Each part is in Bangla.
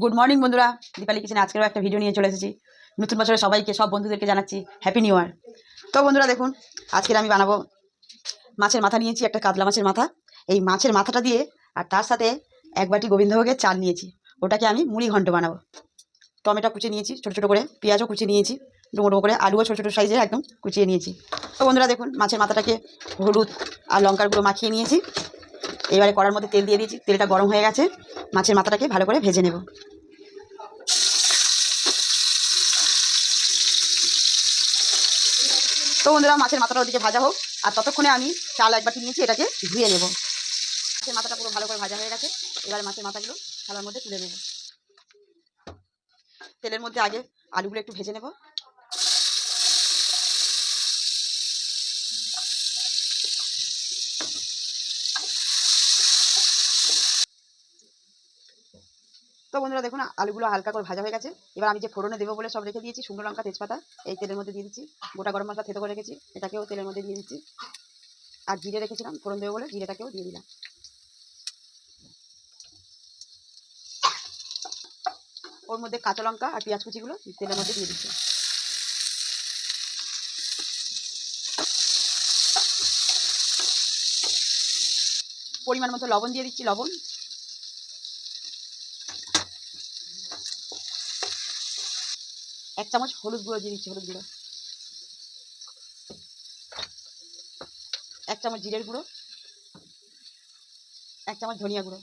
গুড মর্নিং বন্ধুরা। দীপালি কিচেনে আজকেরও একটা ভিডিও নিয়ে চলে এসেছি। নতুন বছরে সবাইকে, সব বন্ধুদেরকে জানাচ্ছি হ্যাপি নিউ ইয়ার তো বন্ধুরা, দেখুন, আজকের আমি বানাবো মাছের মাথা নিয়েছি, একটা কাতলা মাছের মাথা। এই মাছের মাথাটা দিয়ে, আর তার সাথে এক বাটি গোবিন্দভোগের চাল নিয়েছি। ওটাকে আমি মুড়ি ঘন্ট বানাবো। টমেটো কুচিয়ে নিয়েছি, ছোটো ছোটো করে, পেঁয়াজও কুচিয়ে নিয়েছি ডুমো করে, আলুও ছোটো ছোটো সাইজের একদম কুচিয়ে নিয়েছি। তো বন্ধুরা, দেখুন, মাছের মাথাটাকে হলুদ আর লঙ্কার গুঁড়ো মাখিয়ে নিয়েছি। এবারে কড়ার মধ্যে তেল দিয়ে দিয়েছি। তেলটা গরম হয়ে গেছে। মাছের মাথাটাকে ভালো করে ভেজে নেব। তো বন্ধুরা, মাছের মাথাটা ওদিকে ভাজা হোক। আর ততক্ষণে আমি চাল এক বাটি নিয়েছি, এটাকে ধুয়ে নেব। মাছের মাথাটা পুরো ভালো করে ভাজা হয়ে গেছে। এবারে মাছের মাথাগুলো থালার মধ্যে তুলে নেব। তেলের মধ্যে আগে আলুগুলো একটু ভেজে নেব। তো বন্ধুরা দেখুন আলুগুলো হালকা করে ভাজা হয়ে গেছে। এবার আমি যে ফোড়নে দেবো বলে সব রেখে দিয়েছি, শুকনো লঙ্কা, তেজপাতা, এই তেলের মধ্যে দিয়ে দিচ্ছি। গোটা গরম মশলা থেতো করে রেখেছি, এটাকেও তেলের মধ্যে দিয়ে দিচ্ছি। আর জিরে রেখেছিলাম, ফোড়ন দেবো বলে জিরেটাকেও দিয়ে দিলাম। ওর মধ্যে কাঁচা লঙ্কা আর পেঁয়াজ কুচিগুলো তেলের মধ্যে দিয়ে দিচ্ছি। পরিমাণ মতো লবণ দিয়ে দিচ্ছি, লবণ। এক চামচ হলুদ গুঁড়ো দিয়ে দিচ্ছি, হলুদ গুঁড়ো। এক চামচ জিরের গুঁড়ো। এক চামচ ধনিয়া গুঁড়ো।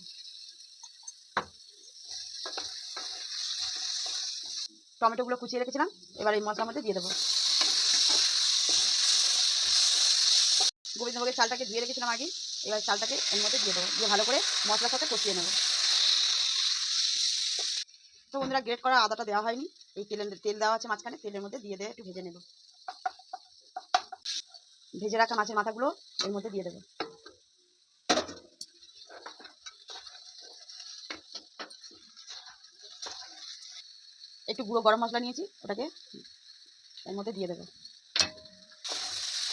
টমেটোগুলো কুচিয়ে রেখেছিলাম, এবার এই মশলার মধ্যে দিয়ে দেবো। গোবিন্দভোগের চালটাকে ধুয়ে রেখেছিলাম আগে, এবার চালটাকে এর মধ্যে দিয়ে দেবো, দিয়ে ভালো করে মশলার সাথে কষিয়ে নেব। তো বন্ধুরা গ্রেট করা আদাটা দেওয়া হয়নি। এই তেলের তেল দেওয়া আছে মাঝখানে, তেলের মধ্যে দিয়ে দিয়ে একটু ভেজে নেব। ভেজে রাখা মাছের মাথাগুলো, এর মধ্যে দিয়ে দেবো। একটু গুঁড়ো গরম মশলা নিয়েছি, ওটাকে এর মধ্যে দিয়ে দেবো।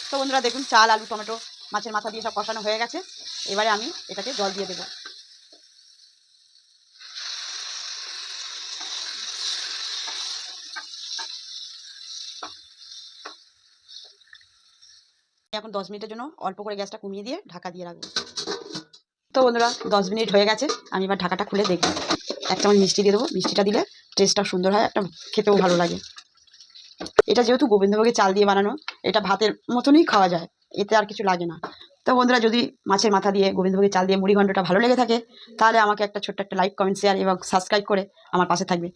তো বন্ধুরা, দেখুন, চাল, আলু, টমেটো মাছের মাথা দিয়ে সব কষানো হয়ে গেছে। এবারে আমি এটাকে জল দিয়ে দেবো। এখন দশ মিনিটের জন্য অল্প করে গ্যাসটা কমিয়ে দিয়ে ঢাকা দিয়ে রাখব। তো বন্ধুরা, দশ মিনিট হয়ে গেছে। আমি এবার ঢাকাটা খুলে দেখব এক চামচ মিষ্টি দিয়ে দেবো। মিষ্টিটা দিলে টেস্টটা সুন্দর হয়, একটা খেতেও ভালো লাগে। এটা যেহেতু গোবিন্দভোগের চাল দিয়ে বানানো, এটা ভাতের মতনই খাওয়া যায়। এতে আর কিছু লাগে না। তো বন্ধুরা, যদি মাছের মাথা দিয়ে গোবিন্দভোগের চাল দিয়ে মুড়ি ঘন্টটা ভালো লেগে থাকে, তাহলে আমাকে একটা ছোট্ট একটা লাইক কমেন্ট শেয়ার এবং সাবস্ক্রাইব করে আমার পাশে থাকবে।